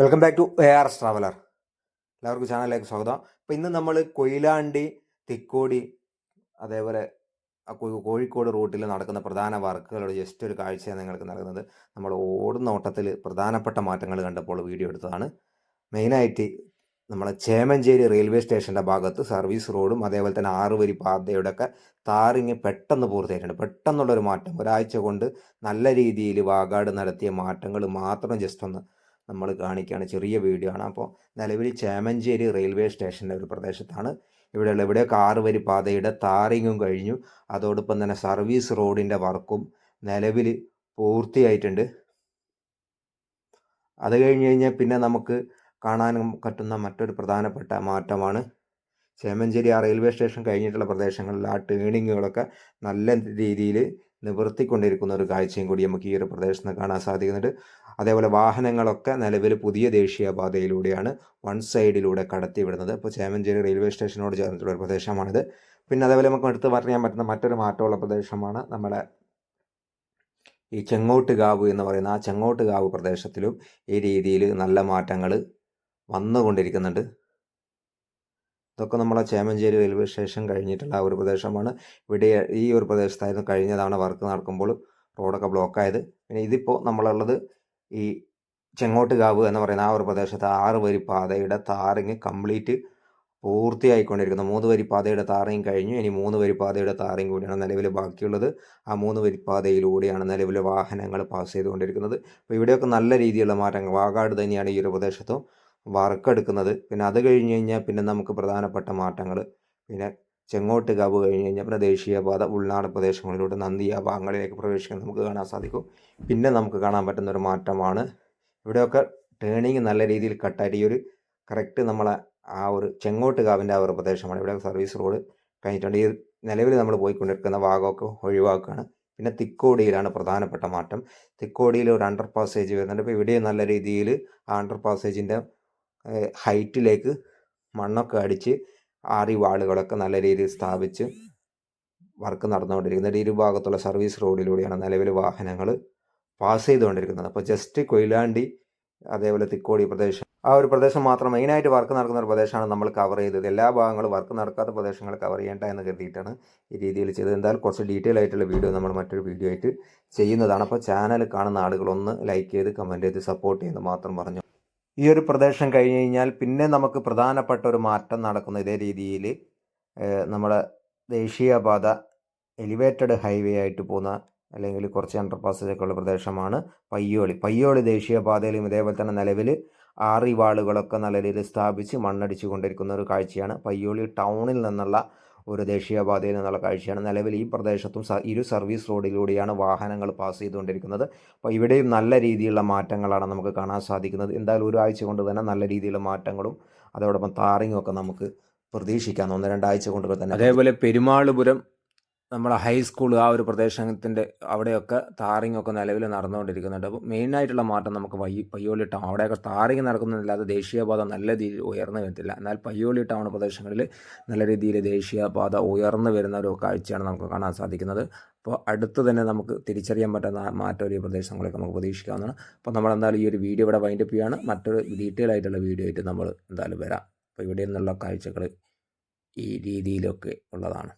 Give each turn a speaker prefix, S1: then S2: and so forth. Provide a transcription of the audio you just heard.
S1: Welcome back to A R S traveller എല്ലാവർക്കും ചാനലിലേക്ക് സ്വാഗതം. അപ്പോൾ ഇന്ന് നമ്മൾ കൊയിലാണ്ടി തിക്കോടി അതേപോലെ കോഴിക്കോട് റൂട്ടിൽ നടക്കുന്ന പ്രധാന വർക്കുകളുടെ ജസ്റ്റ് ഒരു കാഴ്ചയാണ് നിങ്ങൾക്ക് നൽകുന്നത്. നമ്മൾ ഓടുന്ന ഓട്ടത്തിൽ പ്രധാനപ്പെട്ട മാറ്റങ്ങൾ കണ്ടപ്പോൾ വീഡിയോ എടുത്തതാണ്. മെയിനായിട്ട് നമ്മളെ ചേമഞ്ചേരി റെയിൽവേ സ്റ്റേഷന്റെ ഭാഗത്ത് സർവീസ് റോഡും അതേപോലെ തന്നെ ആറുവരി പാതയുടെ ഒക്കെ താറിങ് പെട്ടെന്ന് പൂർത്തിയായിട്ടുണ്ട്. പെട്ടെന്നുള്ളൊരു മാറ്റം. ഒരാഴ്ച കൊണ്ട് നല്ല രീതിയിൽ വാഗാട് നടത്തിയ മാറ്റങ്ങൾ മാത്രം ജസ്റ്റ് ഒന്ന് നമ്മൾ കാണിക്കുകയാണ് ചെറിയ വീഡിയോ ആണ്. അപ്പോൾ നിലവിൽ ചേമഞ്ചേരി റെയിൽവേ സ്റ്റേഷന്റെ ഒരു പ്രദേശത്താണ്. ഇവിടെയുള്ള ഇവിടെ കാറ് വരി പാതയുടെ താറിങ്ങും കഴിഞ്ഞു. അതോടൊപ്പം തന്നെ സർവീസ് റോഡിന്റെ വർക്കും നിലവിൽ പൂർത്തിയായിട്ടുണ്ട്. അത് കഴിഞ്ഞ് കഴിഞ്ഞാൽ പിന്നെ നമുക്ക് കാണാൻ പറ്റുന്ന മറ്റൊരു പ്രധാനപ്പെട്ട മാറ്റമാണ്. ചേമഞ്ചേരി ആ റെയിൽവേ സ്റ്റേഷൻ കഴിഞ്ഞിട്ടുള്ള പ്രദേശങ്ങളിൽ ആ ടേണിങ്ങുകളൊക്കെ നല്ല രീതിയിൽ നിവർത്തിക്കൊണ്ടിരിക്കുന്ന ഒരു കാഴ്ചയും കൂടി നമുക്ക് ഈ ഒരു പ്രദേശത്ത് കാണാൻ സാധിക്കുന്നുണ്ട്. അതേപോലെ വാഹനങ്ങളൊക്കെ നിലവിൽ പുതിയ ദേശീയപാതയിലൂടെയാണ് വൺ സൈഡിലൂടെ കടത്തിവിടുന്നത്. ഇപ്പോൾ ചേമഞ്ചേരി റെയിൽവേ സ്റ്റേഷനോട് ചേർന്നിട്ടുള്ള ഒരു പ്രദേശമാണിത്. പിന്നെ അതേപോലെ നമുക്ക് എടുത്ത് പറയാൻ പറ്റുന്ന മറ്റൊരു മാറ്റമുള്ള പ്രദേശമാണ് നമ്മുടെ ഈ ചെങ്ങോട്ടുകാവ് എന്ന് പറയുന്ന ആ ചെങ്ങോട്ടുകാവ് പ്രദേശത്തിലും ഈ രീതിയിൽ നല്ല മാറ്റങ്ങൾ വന്നുകൊണ്ടിരിക്കുന്നുണ്ട്. ഇതൊക്കെ നമ്മളെ ചേമഞ്ചേരി റെയിൽവേ സ്റ്റേഷൻ കഴിഞ്ഞിട്ടുള്ള ആ ഒരു പ്രദേശമാണ്. ഇവിടെ ഈ ഒരു പ്രദേശത്തായിരുന്നു കഴിഞ്ഞ തവണ വർക്ക് നടക്കുമ്പോൾ റോഡൊക്കെ ബ്ലോക്കായത് പിന്നെ ഇതിപ്പോൾ നമ്മളുള്ളത് ഈ ചെങ്ങോട്ടുകാവ് എന്ന് പറയുന്ന ആ ഒരു പ്രദേശത്ത് ആറ് വരി പാതയുടെ താറിങ് കംപ്ലീറ്റ് പൂർത്തിയായിക്കൊണ്ടിരിക്കുന്നു. മൂന്ന് വരി പാതയുടെ താറിങ് കഴിഞ്ഞു. ഇനി മൂന്ന് വരി പാതയുടെ താറിങ് കൂടിയാണ് നിലവിൽ ബാക്കിയുള്ളത്. ആ മൂന്ന് വരി പാതയിലൂടെയാണ് നിലവിൽ വാഹനങ്ങൾ പാസ് ചെയ്തുകൊണ്ടിരിക്കുന്നത്. അപ്പോൾ ഇവിടെയൊക്കെ നല്ല രീതിയിലുള്ള മാറ്റങ്ങൾ. വാഗാട് തന്നെയാണ് ഈ ഒരു പ്രദേശത്തും വർക്ക് എടുക്കുന്നത്. പിന്നെ അത് കഴിഞ്ഞ് കഴിഞ്ഞാൽ പിന്നെ നമുക്ക് പ്രധാനപ്പെട്ട മാറ്റങ്ങൾ. പിന്നെ ചെങ്ങോട്ട് കാവ് കഴിഞ്ഞ് കഴിഞ്ഞാൽ പിന്നെ ദേശീയപാത ഉൾനാട് പ്രദേശങ്ങളിലൂടെ നന്ദി ആ ഭാഗങ്ങളിലേക്ക് പ്രവേശിക്കാൻ നമുക്ക് കാണാൻ സാധിക്കും. പിന്നെ നമുക്ക് കാണാൻ പറ്റുന്ന ഒരു മാറ്റമാണ് ഇവിടെയൊക്കെ ടേണിങ് നല്ല രീതിയിൽ കട്ടായിട്ട് ഈ ഒരു കറക്റ്റ് നമ്മളെ ആ ഒരു ചെങ്ങോട്ട് കാവിന്റെ ആ ഒരു പ്രദേശമാണ്. ഇവിടെ സർവീസ് റോഡ് കഴിഞ്ഞിട്ടുണ്ട്. ഈ നിലവിൽ നമ്മൾ പോയിക്കൊണ്ടിരിക്കുന്ന ഭാഗമൊക്കെ ഒഴിവാക്കുകയാണ്. പിന്നെ തിക്കോടിയിലാണ് പ്രധാനപ്പെട്ട മാറ്റം. തിക്കോടിയിൽ ഒരു അണ്ടർ പാസേജ് വരുന്നുണ്ട്. ഇപ്പോൾ ഇവിടെയും നല്ല രീതിയിൽ ആ അണ്ടർ പാസേജിന്റെ ഹൈറ്റിലേക്ക് മണ്ണൊക്കെ അടിച്ച് ആറി വാളുകളൊക്കെ നല്ല രീതിയിൽ സ്ഥാപിച്ച് വർക്ക് നടന്നുകൊണ്ടിരിക്കുന്നത്. ഇരുഭാഗത്തുള്ള സർവീസ് റോഡിലൂടെയാണ് നിലവിൽ വാഹനങ്ങൾ പാസ് ചെയ്തുകൊണ്ടിരിക്കുന്നത്. അപ്പോൾ ജസ്റ്റ് കൊയിലാണ്ടി അതേപോലെ തിക്കോടി പ്രദേശം. ആ ഒരു പ്രദേശം മാത്രം മെയിനായിട്ട് വർക്ക് നടക്കുന്ന ഒരു പ്രദേശമാണ് നമ്മൾ കവർ ചെയ്തത്. എല്ലാ ഭാഗങ്ങളും വർക്ക് നടക്കാത്ത പ്രദേശങ്ങൾ കവർ ചെയ്യേണ്ട എന്ന് കരുതിയിട്ടാണ് ഈ രീതിയിൽ ചെയ്തത്. എന്തായാലും കുറച്ച് ഡീറ്റെയിൽ ആയിട്ടുള്ള വീഡിയോ നമ്മൾ മറ്റൊരു വീഡിയോ ആയിട്ട് ചെയ്യുന്നതാണ്. അപ്പോൾ ചാനൽ കാണുന്ന ആളുകളൊന്ന് ലൈക്ക് ചെയ്ത് കമന്റ് ചെയ്ത് സപ്പോർട്ട് ചെയ്യുന്നത് മാത്രം പറഞ്ഞു. ഈ ഒരു പ്രദേശം കഴിഞ്ഞ് കഴിഞ്ഞാൽ പിന്നെ നമുക്ക് പ്രധാനപ്പെട്ട ഒരു മാറ്റം നടക്കുന്ന ഇതേ രീതിയിൽ നമ്മുടെ ദേശീയപാത എലിവേറ്റഡ് ഹൈവേ ആയിട്ട് പോകുന്ന അല്ലെങ്കിൽ കുറച്ച് അണ്ടർ പാസേജൊക്കെ ഉള്ള പ്രദേശമാണ് പയ്യോളി. പയ്യോളി ദേശീയപാതയിലും ഇതേപോലെ തന്നെ നിലവിൽ ആറി വാളുകളൊക്കെ നല്ല രീതിയിൽ സ്ഥാപിച്ച് മണ്ണടിച്ചു കൊണ്ടിരിക്കുന്ന ഒരു കാഴ്ചയാണ് പയ്യോളി ടൗണിൽ നിന്നുള്ള ഒരു ദേശീയപാതയിൽ നിന്നുള്ള കാഴ്ചയാണ്. നിലവിൽ ഈ പ്രദേശത്തും ഇരു സർവീസ് റോഡിലൂടെയാണ് വാഹനങ്ങൾ പാസ് ചെയ്തുകൊണ്ടിരിക്കുന്നത്. അപ്പോൾ ഇവിടെയും നല്ല രീതിയിലുള്ള മാറ്റങ്ങളാണ് നമുക്ക് കാണാൻ സാധിക്കുന്നത്. എന്തായാലും ഒരാഴ്ച കൊണ്ട് തന്നെ നല്ല രീതിയിലുള്ള മാറ്റങ്ങളും അതോടൊപ്പം താറിങ്ങും ഒക്കെ നമുക്ക് പ്രതീക്ഷിക്കാം. ഒന്ന് രണ്ടാഴ്ച കൊണ്ട് തന്നെ അതേപോലെ പെരുമാളുപുരം നമ്മളെ ഹൈസ്കൂൾ ആ ഒരു പ്രദേശത്തിന്റെ അവിടെയൊക്കെ താറിങ് ഒക്കെ നിലവിൽ നടന്നുകൊണ്ടിരിക്കുന്നുണ്ട്. അപ്പോൾ മെയിനായിട്ടുള്ള മാറ്റം നമുക്ക് പയ്യ പയ്യോളി ടൗൺ അവിടെയൊക്കെ താറിങ് നടക്കുന്നില്ലാതെ ദേശീയപാത നല്ല രീതിയിൽ ഉയർന്നു വരത്തില്ല. എന്നാൽ പയ്യോളി ടൗൺ പ്രദേശങ്ങളിൽ നല്ല രീതിയിൽ ദേശീയപാത ഉയർന്നു വരുന്ന ഒരു കാഴ്ചയാണ് നമുക്ക് കാണാൻ സാധിക്കുന്നത്. അപ്പോൾ അടുത്ത് തന്നെ നമുക്ക് തിരിച്ചറിയാൻ പറ്റുന്ന മാറ്റം ഒരു പ്രദേശങ്ങളൊക്കെ നമുക്ക് പ്രതീക്ഷിക്കാവുന്നതാണ്. അപ്പോൾ നമ്മൾ എന്തായാലും ഈ ഒരു വീഡിയോ ഇവിടെ വൈൻഡപ്പ് ചെയ്യുകയാണ്. മറ്റൊരു ഡീറ്റെയിൽ ആയിട്ടുള്ള വീഡിയോ ആയിട്ട് നമ്മൾ എന്തായാലും വരാം. അപ്പോൾ ഇവിടെ നിന്നുള്ള കാഴ്ചകൾ ഈ രീതിയിലൊക്കെ ഉള്ളതാണ്.